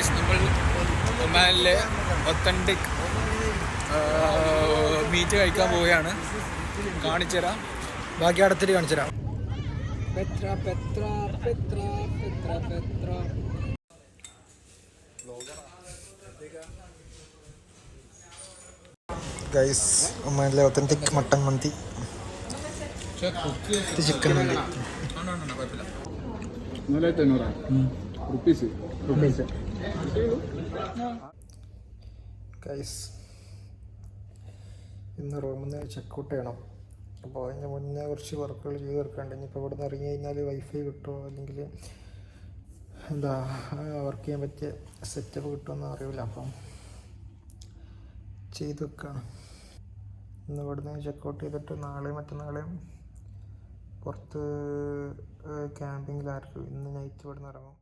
Guys നമ്മൾ ഒമാനിലെ authentic meet കഴിക്കാൻ പോവുകയാണ്. കാണിച്ചു തരാം. ബാക്കി അടുത്തിട്ട് കാണിച്ചു തരാം. പെത്ര പെത്ര പെത്ര പെത്ര പെത്ര. ഗൈസ് ഒമാനിലെ authentic mutton mandi. Chicken mandi. നാലായിരത്തി റുപ്പീസ് റുപ്പീസ് ഗൈസ് ഇന്ന് റൂമിൽ നിന്ന് ചെക്കൗട്ട് ചെയ്യണം അപ്പോൾ അതിന് മുന്നേ കുറച്ച് വർക്കുകൾ ചെയ്ത് തീർക്കാണ്ട് ഇനിയിപ്പോൾ ഇവിടെ നിന്ന് ഇറങ്ങി കഴിഞ്ഞാൽ വൈഫൈ കിട്ടുമോ? അല്ലെങ്കിൽ എന്താ വർക്ക് ചെയ്യാൻ പറ്റിയ സെറ്റപ്പ് കിട്ടുമെന്ന് അറിയില്ല. അപ്പം ചെയ്ത് വെക്കുകയാണ് ഇന്ന് ഇവിടെ നിന്ന് ചെക്കൗട്ട് ചെയ്തിട്ട് നാളെയും മറ്റന്നാളെയും പുറത്ത് ക്യാമ്പിങ്ങിലായിരിക്കും ഇന്ന് നൈറ്റ് ഇവിടെ നിന്ന് ഇറങ്ങും.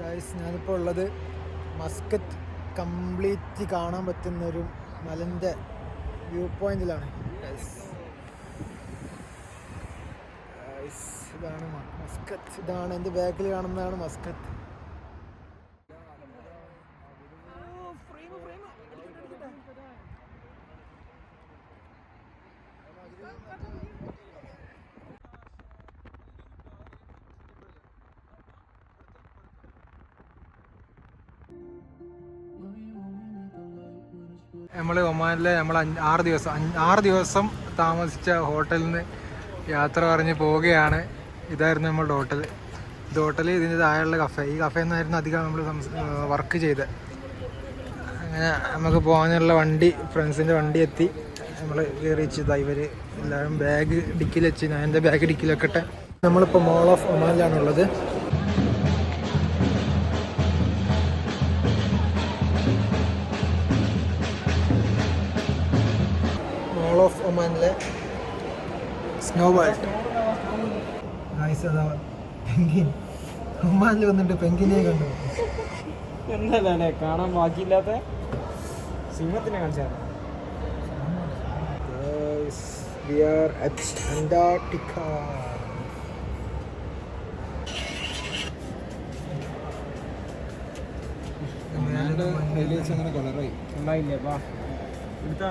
ഗായ്സ് ഞാനിപ്പോൾ ഉള്ളത് മസ്കറ്റ് കംപ്ലീറ്റ് കാണാൻ പറ്റുന്ന ഒരു മലന്റെ വ്യൂ പോയിന്റിലാണ്. ഇതാണ് മസ്കറ്റ്. ഇതാണ് എന്റെ ബാക്കിൽ കാണുന്നതാണ് മസ്കറ്റ്. നമ്മൾ ഒമാനിലെ നമ്മൾ ആറ് ദിവസം ആറ് ദിവസം താമസിച്ച ഹോട്ടലിൽ നിന്ന് യാത്ര പറഞ്ഞ് പോവുകയാണ്. ഇതായിരുന്നു നമ്മളുടെ ഹോട്ടൽ ഇത് ഹോട്ടൽ ഇതിന്റെ താഴെയുള്ള കഫേ. ഈ കഫേ നിന്നായിരുന്നു അധികം നമ്മൾ വർക്ക് ചെയ്തത് അങ്ങനെ നമുക്ക് പോകാനുള്ള വണ്ടി ഫ്രണ്ട്സിന്റെ വണ്ടി എത്തി. നമ്മൾ കയറി കയറിച്ചതാ ഇവർ എല്ലാവരും ബാഗ് ഡിക്കിൽ വെച്ച് ഞാൻ എന്റെ ബാഗ് ഡിക്കിൽ വെക്കട്ടെ നമ്മളിപ്പോൾ മോൾ ഓഫ് ഒമാനിലാണുള്ളത് ഓഫ് ഒമാനിലെ സ്നോ വേൾഡ് പെങ്കിൻ. ഒമാനിൽ വന്നിട്ട് പെങ്കിനെ കണ്ടു. എന്നല്ലേ കാണാൻ ബാക്കിയില്ലാത്ത സിംഹത്തിനെ കാണിച്ചാണ് Guys, we are at Antarctica. Highlights അങ്ങനെ കളറായി ഉണ്ടായില്ലേ പാ എടുത്താ.